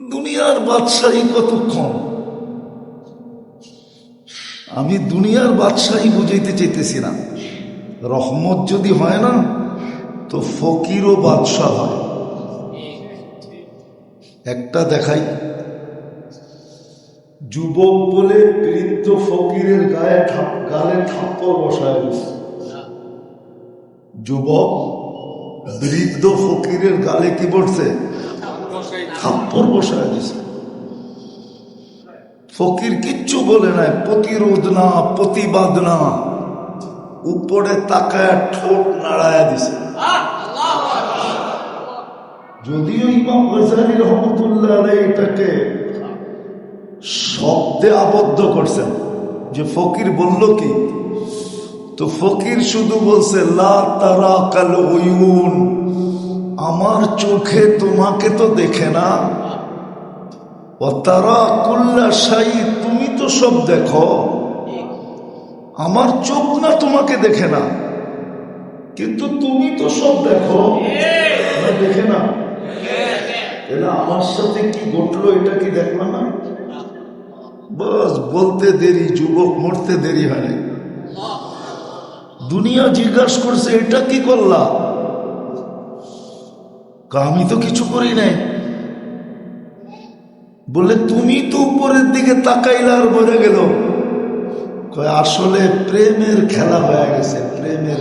দুনিয়ার বাদশাহী কতক্ষণ? আমি দুনিয়ার বাদশাহী বুঝাইতে চাইতেছি না। রহমত যদি হয় না, তো ফকিরও বাদশাহ হয়। একটা দেখাই। যুবক বলে বৃদ্ধ ফকিরের গায়ে গালে থাপ্পড় বসায় যুবক, বৃদ্ধ ফকিরের গালে কি পড়ছে থাপ্পড় বসায় দিছে। ফকির কিচ্ছু বলে নাই, প্রতিরোধ না, প্রতিবাদ না। উপরে তাকায় ঠোঁট নাড়ায় দিছে। যদিও ইমাম গজালি রহমতুল্লাহ এটাকে শব্দে আবদ্ধ করছেন, যে ফকির বলল কি? তো ফকির শুধু বলছে, লা তারা কাল আমার চোখে তোমাকে তো দেখে না। ও তারা কুল্লা সাই তুমি তো সব দেখো। আমার চোখ না তোমাকে দেখে না, কিন্তু তুমি তো সব দেখো। দেখে না। তাহলে আমার সাথে কি ঘটলো এটা কি দেখল না? বস, বলতে দেরি, যুবক মরতে দেরি হয়। দুনিয়া জিজ্ঞাসা করছে, এটা কি করলা? আমি তো কিছু করি নাই। বলে তুমি তো উপরের দিকে তাকাইলা আর বলে গেল। আসলে প্রেমের খেলা হয়ে গেছে, প্রেমের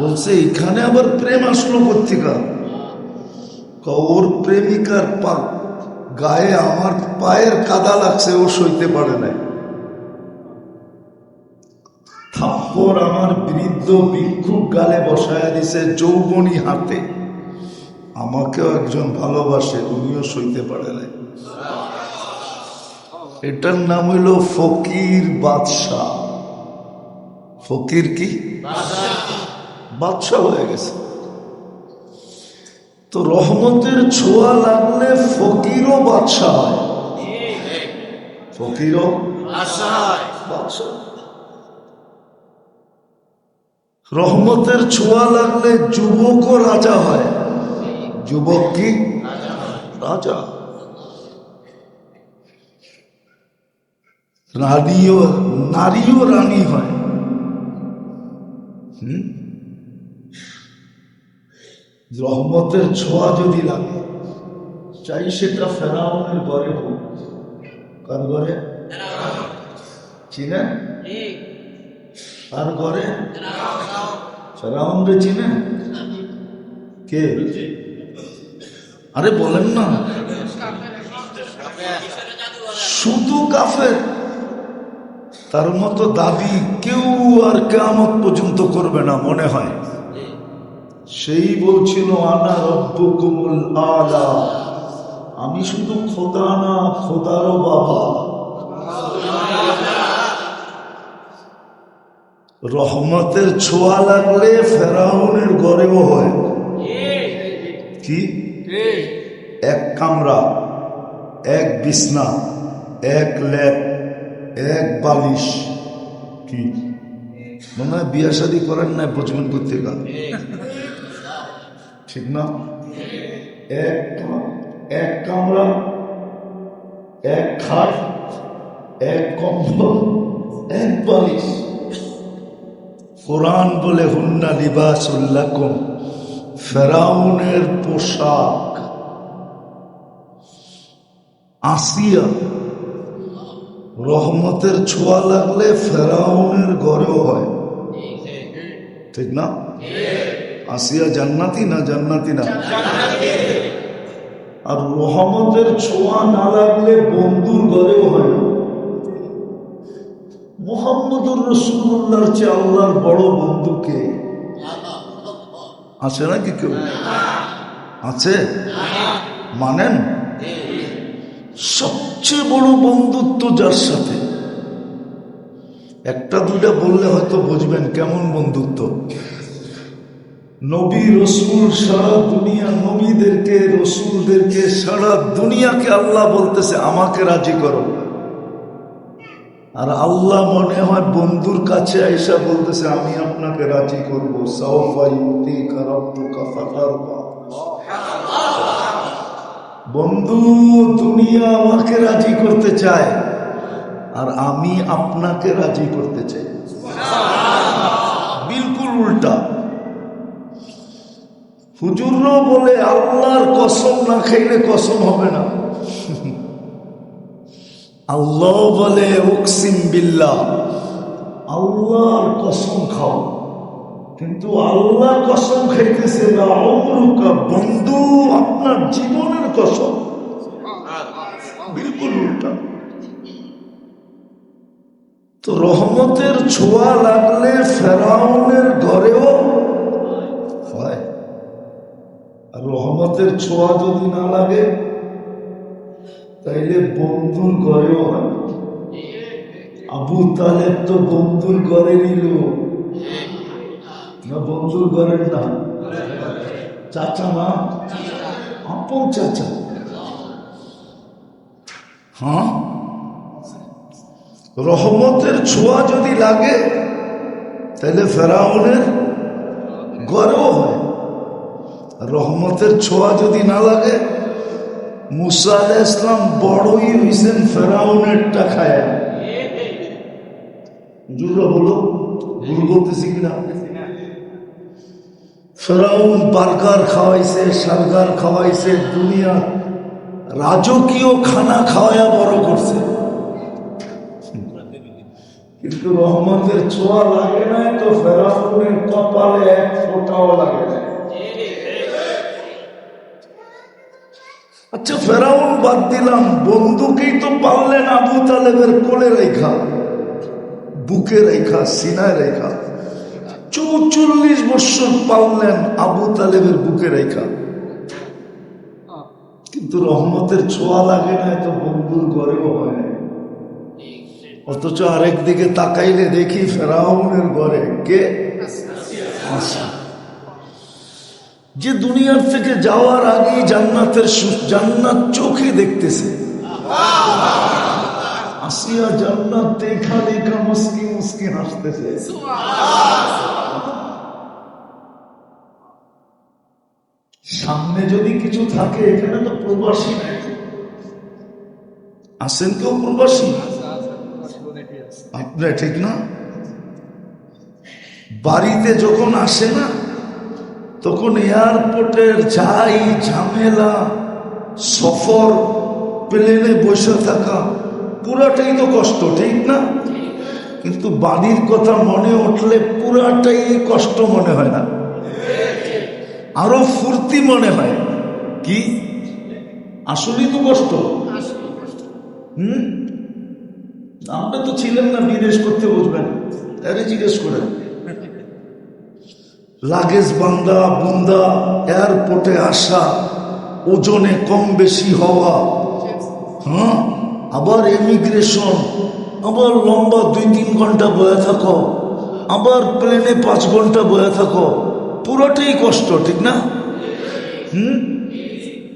বলছে, এখানে আবার প্রেম আসলো পত্রিকা ওর প্রেমিকার পা, গায়ে আমার পায়ের কাদা লাগছে, ও সইতে পারে নাই। থাপ্পর আমার বৃদ্ধ ভিক্ষুক গালে বসায় দিছে যৌবনী হাতে। আমাকেও একজন ভালোবাসে, উনিও সইতে পারে নাই। এটার নাম হইল ফকির বাদশাহ। ফকির কি? বাদশাহ হয়ে গেছে। তো রহমতের ছোঁয়া লাগলে ফকিরও বাদশাহ হয়। ফকিরও বাদশাহ রহমতের ছোঁয়া লাগলে যুবকও রাজা হয়। যুবক কি? রাজা। নারীও নারীও রানী হয়। হুম? রহমতের ছোঁয়া যদি লাগে চাই সেটা ফেরাউনের ঘরে হোক। কার ঘরে? চিনেন? আর ঘরে? ফেরাউন রে চিনেন কে? আরে বলেন না। শুধু কাফের। তার মতো দাবি কেউ আর কেমন পর্যন্ত করবে না, মনে হয়। সেই বলছিল, আনা রব্য রব্বুকুমুল আলা। আমি শুধু খোদা না, খোদারও বাবা। রহমতের ছোঁয়া লাগলে ফেরাউনের গড়েও হয়। কি? এক কামরা এক বিছনা এক ল্যাপ এক বালিশ। কি? মনে হয় বিয়া শাদি করেন না বুঝবেন করতে গা ঠিক না? এক এক কামরা এক খাট এক কম্বল এক বালিশ। কোরআন বলে, হুন্না লিবাসুল্লাকুম ফেরাউনের পোশাক আসিয়া রহমতের ছোঁয়া লাগলে ফেরাউনের ঘরেও হয়। ঠিক না? আসিয়া জান্নাতি না জান্নাতি না? আর রহমতের ছোঁয়া না লাগলে বন্ধুর ঘরেও হয় মোহাম্মদুর রসুল্লাহর চেয়ে আল্লাহর বড় বন্ধুকে আছে নাকি কেউ? আছে? মানেন? সবচেয়ে বড় বন্ধুত্ব যার সাথে? একটা দুটা বললে হয়তো বুঝবেন কেমন বন্ধুত্ব। নবী রসুল সারা দুনিয়া নবীদেরকে, রসুলদেরকে, সারা দুনিয়াকে আল্লাহ বলতেছে, আমাকে রাজি করো। আর আল্লাহ মনে হয় বন্ধুর কাছে আইসা বলতেছে, আমি আপনাকে রাজি করব। বন্ধু, দুনিয়া আমাকে রাজি করতে চায়, আর আমি আপনাকে রাজি করতে চাই। বিলকুল উল্টা। হুজুরও বলে, আল্লাহর কসম না খাইলে কসম হবে না। আল্লাহ বলে, উকসিম বিল্লা আল্লাহর কসম খাও। কিন্তু আল্লাহ কসম খাইতেছে না বন্ধু, আপনার জীবনের কসম। বিলকুল উল্টা। তো রহমতের ছোঁয়া লাগলে ফেরাউনের ঘরেও হয়। রহমতের ছোঁয়া যদি না লাগে তাইলে বন্ধুর ঘরেও আবু তালেব তো বন্ধুর ঘরে নিল। না বন্ধুর ঘরের না? চাচা না আপন চাচা। হ্যাঁ? রহমতের ছোঁয়া যদি লাগে তাহলে ফেরাউনের গর্ব হয়। রহমতের ছোঁয়া যদি না লাগে মুসা ইসলাম বড়ই হইছেন ফেরাউনেরটা খায় জুররা বলো ভুল বলতেছি কিনা? ফেরাউন বার্গার খাওয়াইছে, সার্গার খাওয়াইছে, দুনিয়া রাজকীয় খানা খাওয়াইয়া বড় করছে। কিন্তু রহমতের ছোঁয়া লাগে না তো, ফেরাউনের কপালে এক ফোটাও লাগে না আচ্ছা ফেরাউন বাদ দিলাম। বন্ধুকেই তো পারলেন আবু তালেবের কোলে রেখা। বুকে রেখা, সিনায় রেখা। চৌচল্লিশ বছর পাললেন আবু তালেবের বুকে রেখা। কিন্তু রহমতের ছোঁয়া লাগে না তো বন্ধুর ঘরেও হয় অথচ আরেক দিকে তাকাইলে দেখি ফেরাউনের ঘরে কে? আসা যে দুনিয়ার থেকে যাওয়ার আগেই জান্নাতের জান্নাত চোখে দেখতেছে। আসিয়া জান্নাত দেখা দেখা মুসকি মুসকি হাসতেছে। সামনে যদি কিছু থাকে, এখানে তো প্রবাসী আসেন কেউ প্রবাসী? আপনার ঠিক না? বাড়িতে যখন আসে না তখন এয়ারপোর্টের যাই ঝামেলা, সফর, প্লেনে বসে থাকা, পুরাটাই তো কষ্ট, ঠিক না? কিন্তু বাড়ির কথা মনে উঠলে পুরাটাই কষ্ট মনে হয় না। আরও ফুর্তি মনে হয়। কি? আসলেই তো কষ্ট। হুম? আপনি তো ছিলেন না, বিদেশ করতে বুঝবেন। আরে জিজ্ঞেস করেন। লাগেজ বান্দা, বুন্দা, এয়ারপোর্টে আসা, ওজনে কম বেশি হওয়া হ্যাঁ? আবার ইমিগ্রেশন আবার লম্বা দুই তিন ঘণ্টা বয়ে থাকো, আবার প্লেনে পাঁচ ঘণ্টা বয়ে থাকো, পুরোটাই কষ্ট, ঠিক না? হুম?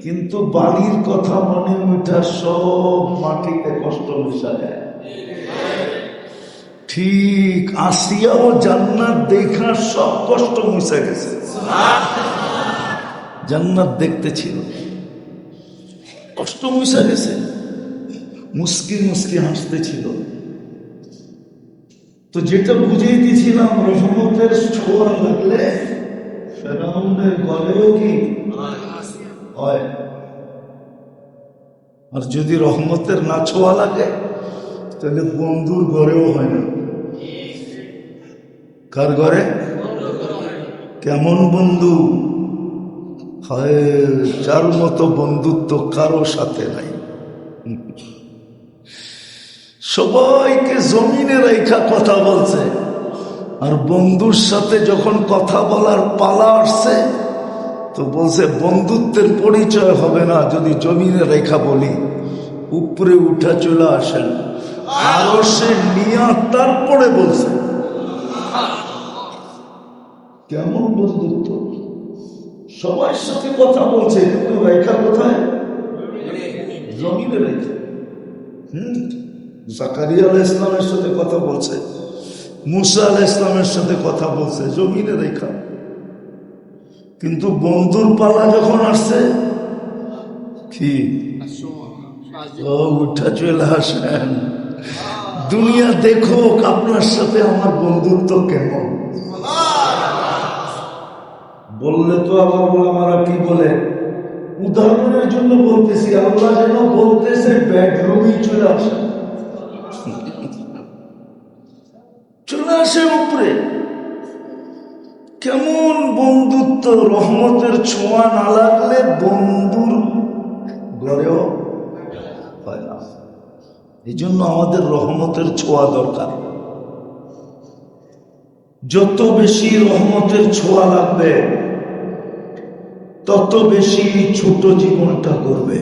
কিন্তু বাড়ির কথা মনে ওইটা সব মাটিতে কষ্ট মিশা যায় ঠিক, আসিয়া ও জান্নাত দেখার সব কষ্ট মুছে গেছে। জান্নাত দেখতে ছিল। কষ্ট মুছে গেছে। মুস্কি মুস্কি হাসতে ছিল। তো যেটা বুঝিয়ে দিয়েছিলাম, রহমতের ছোঁয়া লাগলে ফেরাউনের গলেও কি হয়? আর যদি রহমতের না ছোঁয়া লাগে, তাহলে বন্ধুর ঘরেও হয় না। কার ঘরে কেমন বন্ধু? হয় যার মতো বন্ধুত্ব কারও সাথে নাই। সবাইকে জমিনে রেখা কথা বলছে, আর বন্ধুর সাথে যখন কথা বলার পালা আসছে, তো বলছে, বন্ধুত্বের পরিচয় হবে না যদি জমিনে রেখা বলি। উপরে উঠা চলে আসেন। আরও সে নিয়া তারপরে বলছে কেমন বন্ধুত্ব? সবার সাথে কথা বলছে কিন্তু রেখা। কোথায় জাকারিয়া আলাহ ইসলামের সাথে কথা বলছে মুসা আলাহ ইসলামের সাথে কথা বলছে, জমিনে রেখা। কিন্তু বন্ধুর পালা যখন আসছে, কি? উঠা চলে আসেন দুনিয়া দেখো আপনার সাথে আমার বন্ধুত্ব কেমন। বললে তো আবার ওলামারা কি বলে? উদাহরণের জন্য বলতেছি, আল্লাহ যেন বলতেছে বেডরুমই চলে আসে। চলে আসে উপরে। কেমন বন্ধুত্ব, রহমতের ছোঁয়া না লাগলে বন্ধুর ঘরেও হয় না। এই জন্য আমাদের রহমতের ছোঁয়া দরকার। যত বেশি রহমতের ছোঁয়া লাগবে তত বেশি ছোট জীবনটা করবে।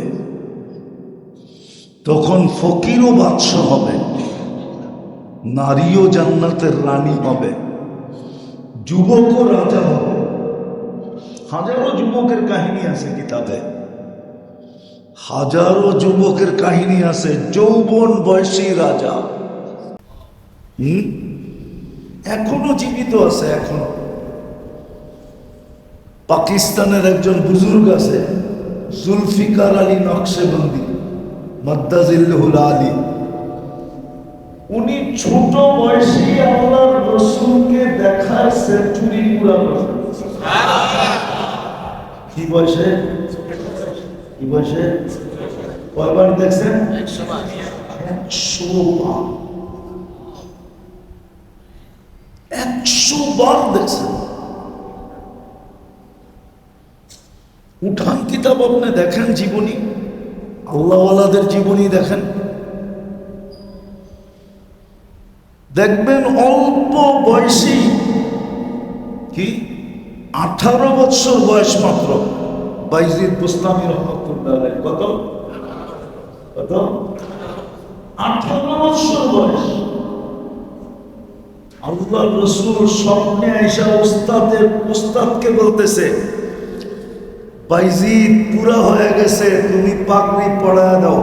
তখন ফকিরও বাদশাহ হবে, নারীও জান্নাতের রানী হবে, যুবকও রাজা হবে। হাজারো যুবকের কাহিনী আছে কিতাবে। হাজারো যুবকের কাহিনী আছে, যৌবন বয়সী রাজা। হুম? এখনও জীবিত আছে এখনও। পাকিস্তানের একজন বুজুর্গ আছে জুলফিকার আলী নকশেবন্দি মদ্দাজিল্লুল আলী। উনি ছোট বয়সী আল্লাহর রসুলকে দেখার সেঞ্চুরি পুরা কি বয়সে? কি বয়সে? কয়বার দেখছেন? একশো বার। একশো বার দেখছেন। উঠান কিতাব আপনি দেখেন জীবনী? আল্লাহওয়ালাদের জীবনী দেখেন। দেখবেন অল্প বয়সী কি? আঠারো বছর বয়স মাত্র। বাইজিদ বুস্তামি রহমতুল্লাহ। কত? কত? আঠারো বছর বয়স। আল্লাহ রসুল স্বপ্নে আইসা উস্তাদের উস্তাদকে বলতেছে বাইজিদ, পুরা হয়ে গেছে, তুমি পাগড়ি পড়া দাও।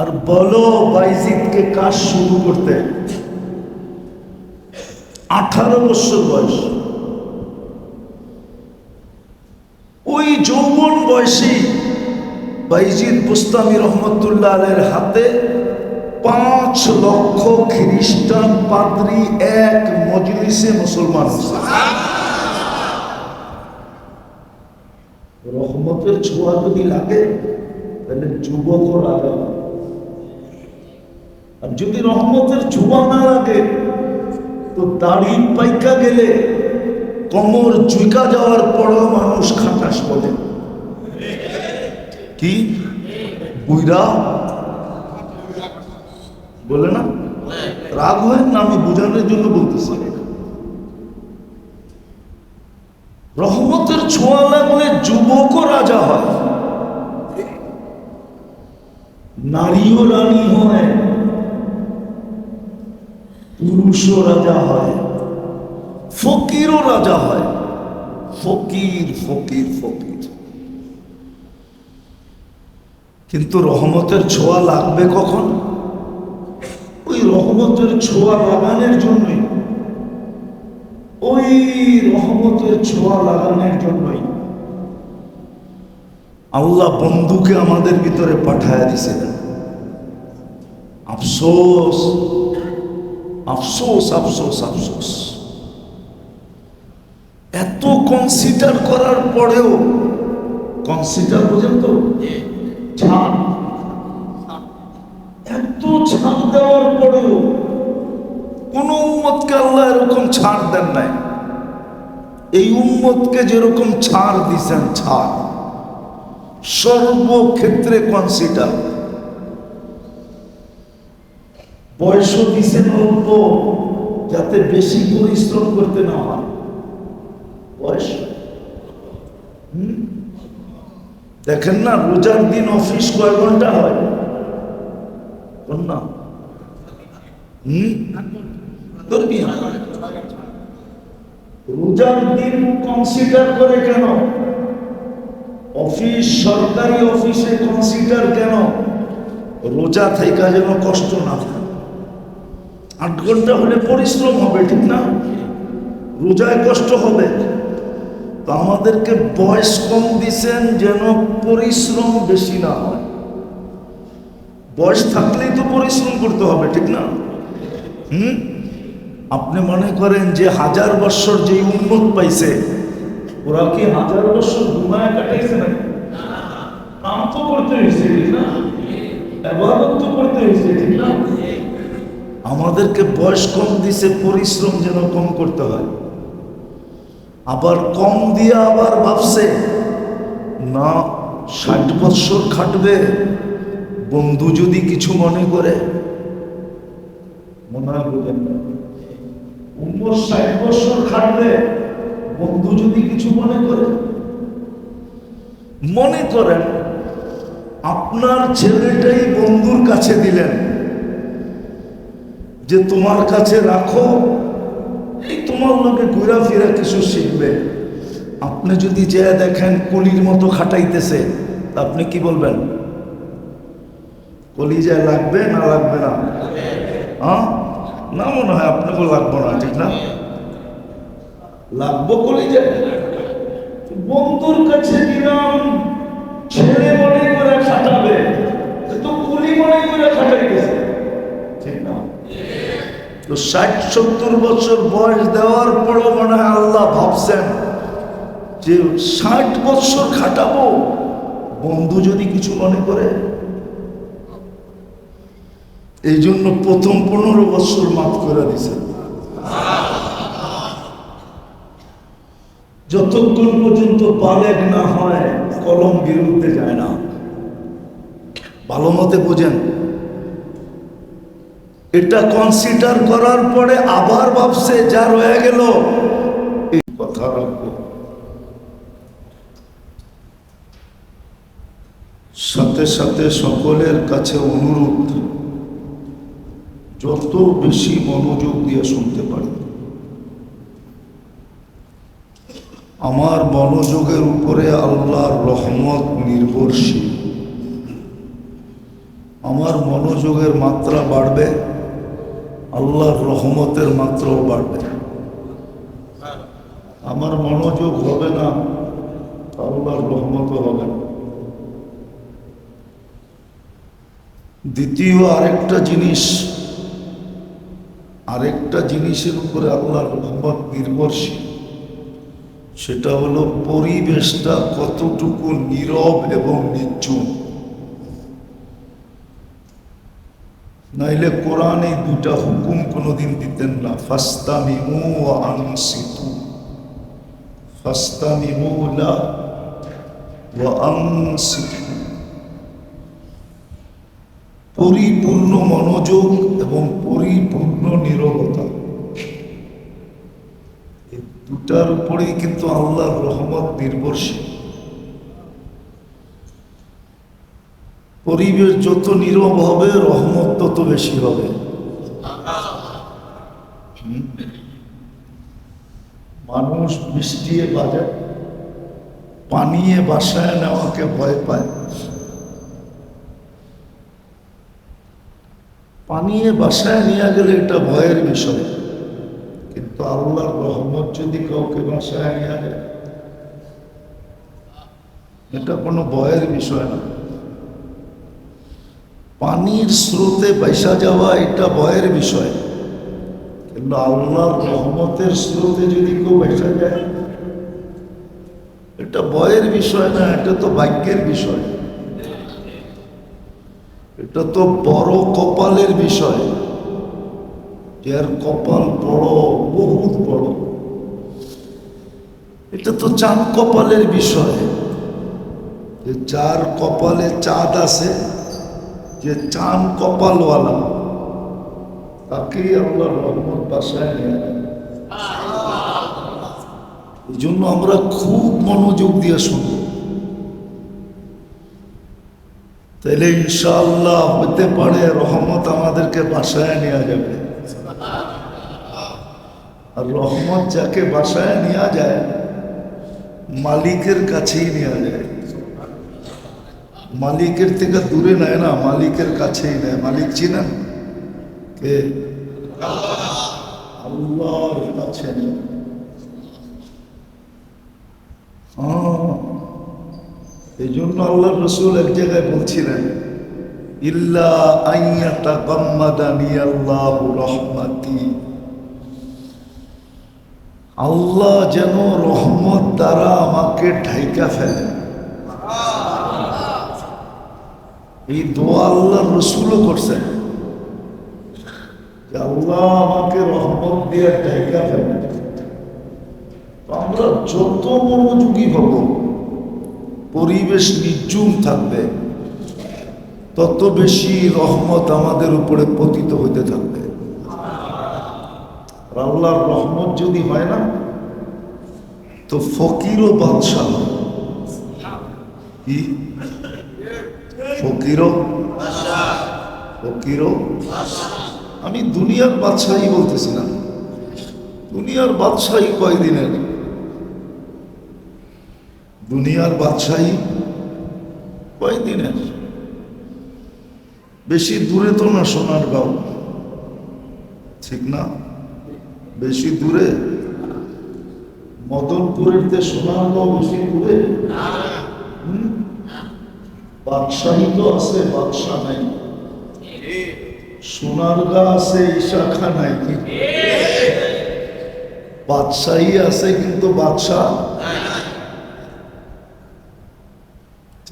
আর বলো, বাইজিদকে কাজ শুরু করতে। আঠারো বছর বয়স। ওই যৌবন বয়সী বাইজিদ বুস্তামি রহমতুল্লাহ আলের হাতে পাঁচ লক্ষ খ্রিস্টান পাদ্রি এক মজলিসে মুসলমান হয়েছে। রহমতের ছোঁয়া যদি লাগে, তাহলে যুবক রাজা আর যদি রহমতের ছোঁয়া না লাগে, তো দাড়ি পাইকা গেলে কমর জুইকা যাওয়ার পরও মানুষ খাটাস বলে। কি? বুইরা বলে না? রাগ হয় না, আমি বোঝানোর জন্য বলতেছি। রহমতের ছোঁয়া লাগলে যুবকও রাজা হয়। নারীও রানী হয়। পুরুষও রাজা হয়। ফকিরও রাজা হয়। ফকির ফকির ফকির। কিন্তু রহমতের ছোঁয়া লাগবে কখন? ওই রহমতের ছোঁয়া লাগানোর জন্যই। ওই রহমতের ছোঁয়া লাগানোর জন্যই। আল্লাহ বন্ধুকে আমাদের ভিতরে পাঠায় দিছিলেন আফসোস আফসোস আফসোস আফসোস। এত কনসিডার করার পরেও কনসিডার বোঝেন তো? ছাড়। এত ছাড় দেওয়ার পরেও কোন উম্মতকে আল্লাহ এরকম ছাড় দেন নাই। এই উম্মতকে যেরকম ছাড় দিছেন, ছাড়। সর্বক্ষেত্রে কনসিডার বয়সও দিছেন অল্প, যাতে বেশি পরিশ্রম করতে না হয়। বয়স? দেখেন না, রোজার দিন অফিস কয় ঘণ্টা হয়? না হুম? রোজার দিন কনসিডার করে কেন? অফিস, সরকারি অফিসে কনসিডার কেন? রোজা থাইকা যেন কষ্ট না হয়। আট ঘণ্টা হলে পরিশ্রম হবে, ঠিক না? রোজায় কষ্ট হবে। তো আমাদেরকে বয়স কম দিছেন যেন পরিশ্রম বেশি না হয়। বয়স থাকলেই তো পরিশ্রম করতে হবে, ঠিক না? হুম? আপনি মনে করেন যে হাজার বৎসর যে উন্নত পাইছে, ওরা কি হাজার বৎসর ঘুমায় কাটাইছে না কাম তো করতে হয়েছে না? এবাদত তো করতে হয়েছে, ঠিক না? আমাদেরকে বয়স কম দিছে, পরিশ্রম যেন কম করতে হয়। আবার কম দিয়ে আবার ভাবছে, না, ষাট বৎসর খাটবে। বন্ধু যদি কিছু মনে করে, মনে হয় বুঝেন না। উমর ষাট বৎসর খাটবে। বন্ধু যদি কিছু মনে করে? মনে করেন, আপনার ছেলেটাই বন্ধুর কাছে দিলেন। যে তোমার কাছে রাখো, এই তোমার লোকে ঘুরা কিছু শিখবে। আপনি যদি যে দেখেন, কলির মতো খাটাইতেছে আপনি কি বলবেন? কলিজায় লাগবে না লাগবে না? হ্যাঁ? না মনে হয় আপনাকে লাগবো না ঠিক না? লাগবো কলিজায় বন্ধুর কাছে দিলাম ছেলে মনে করে খাটাবে তো কুলি মনে করে খাটাইতেছে ঠিক না? তো ষাট সত্তর বছর বয়স দেওয়ার পরও মনে হয় আল্লাহ ভাবছেন যে ষাট বছর খাটাবো। বন্ধু যদি কিছু মনে করে এই জন্য প্রথম পনেরো বছর মাফ করে দিছে। যতক্ষণ পর্যন্ত বালেগ না হয়, কলম বিরুদ্ধে যায় না। ভালো মতে বোঝেন। এটা কনসিডার করার পরে আবার ভাবছে, যা রয়ে গেল, এই কথা রাখব। সাথে সাথে সকলের কাছে অনুরোধ। যত বেশি মনোযোগ দিয়ে শুনতে পারি, আমার মনোযোগের উপরে আল্লাহর রহমত নির্ভরশীল। আমার মনোযোগের মাত্রা বাড়বে, আল্লাহর রহমতের মাত্রাও বাড়বে। আমার মনোযোগ হবে না, আল্লাহর রহমতও হবে না। দ্বিতীয় আরেকটা জিনিস আরেকটা জিনিসের উপরে আল্লাহর রহমত নির্ভরশীল। সেটা হলো পরিবেশটা কতটুকু নীরব এবং নিচুম নাইলে কোরআন এই দুটা হুকুম কোনোদিন দিতেন না, ফাস্তামিমু ওয়া আনসিতু। ফাস্তামিমু লা ওয়া আনসিতু। পরিপূর্ণ মনোযোগ এবং পরিপূর্ণ নিরবতা। দুটার উপরেই কিন্তু আল্লাহর রহমত নির্ভরশীল। পরিবেশ যত নীরব হবে, রহমত তত বেশি হবে। মানুষ বৃষ্টিয়ে বাজায়, পানিয়ে বাসায় নেওয়াকে ভয় পায়। পানিয়ে বাসায় নিয়ে গেলে এটা ভয়ের বিষয়। কিন্তু আল্লাহর রহমত যদি কাউকে বাসায় নিয়ে যায়, এটা কোনো ভয়ের বিষয় না। পানির স্রোতে বাইসা যাওয়া এটা ভয়ের বিষয়। কিন্তু আল্লাহর রহমতের স্রোতে যদি কেউ বাইসা যায়, এটা ভয়ের বিষয় না, এটা তো ভাগ্যের বিষয়। এটা তো বড় কপালের বিষয়। যার কপাল বড়, বহুত বড়। এটা তো চাঁদ কপালের বিষয়। যে যার কপালে চাঁদ আছে, যে চাঁদ কপালওয়ালা, তাকেই আল্লাহ রহমত বাসায় নিয়ে এই জন্য আমরা খুব মনোযোগ দিয়ে শুনব। তাহলে ইনশাআল্লাহ হতে পারে রহমত আমাদেরকে বাসায় নেওয়া যাবে। আর রহমত যাকে বাসায় নেওয়া যায়, মালিকের কাছেই নেওয়া যায়। মালিকের থেকে দূরে নেয় না, মালিকের কাছেই নেয়। মালিক চিনেন? কে? আল্লাহর কাছে নেয়। এই জন্য আল্লাহ রসুল এক জায়গায় বলছিলেন, ইল্লা আইয়াতা গাম্মাদানি আল্লাহ রহমাতি। আল্লাহ যেন রহমত দ্বারা আমাকে ঢাইকা ফেলে। এই দোয়া আল্লাহ রসুলও করছেন। আল্লাহ আমাকে রহমত দিয়ে ঢাইকা ফেলে। আমরা যত মনোযোগী হব পরিবেশ নির্জুম থাকবে, তত বেশি রহমত আমাদের উপরে পতিত হইতে থাকবে। রাউলার রহমত যদি হয় না, তো ফকিরও বাদশাহ কি? ফকিরও? ফকিরও? আমি দুনিয়ার বাদশাহী বলতেছি না। দুনিয়ার বাদশাহী কয়দিনের? দুনিয়ার বাদশাহী কয়দিনের বেশি দূরে তো না সোনার গাঁও ঠিক না? বেশি দূরে? মদনপুরের যে সোনার গাঁও বেশি দূরে? বাদশাহী তো আছে, বাদশাহ নাই। সোনার গা আছে শাখা নাই। বাদশাহী আছে কিন্তু বাদশাহ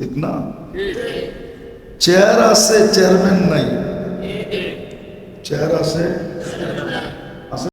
ঠিক না চেয়ার আছে চেয়ারম্যান নাই চেয়ার আছে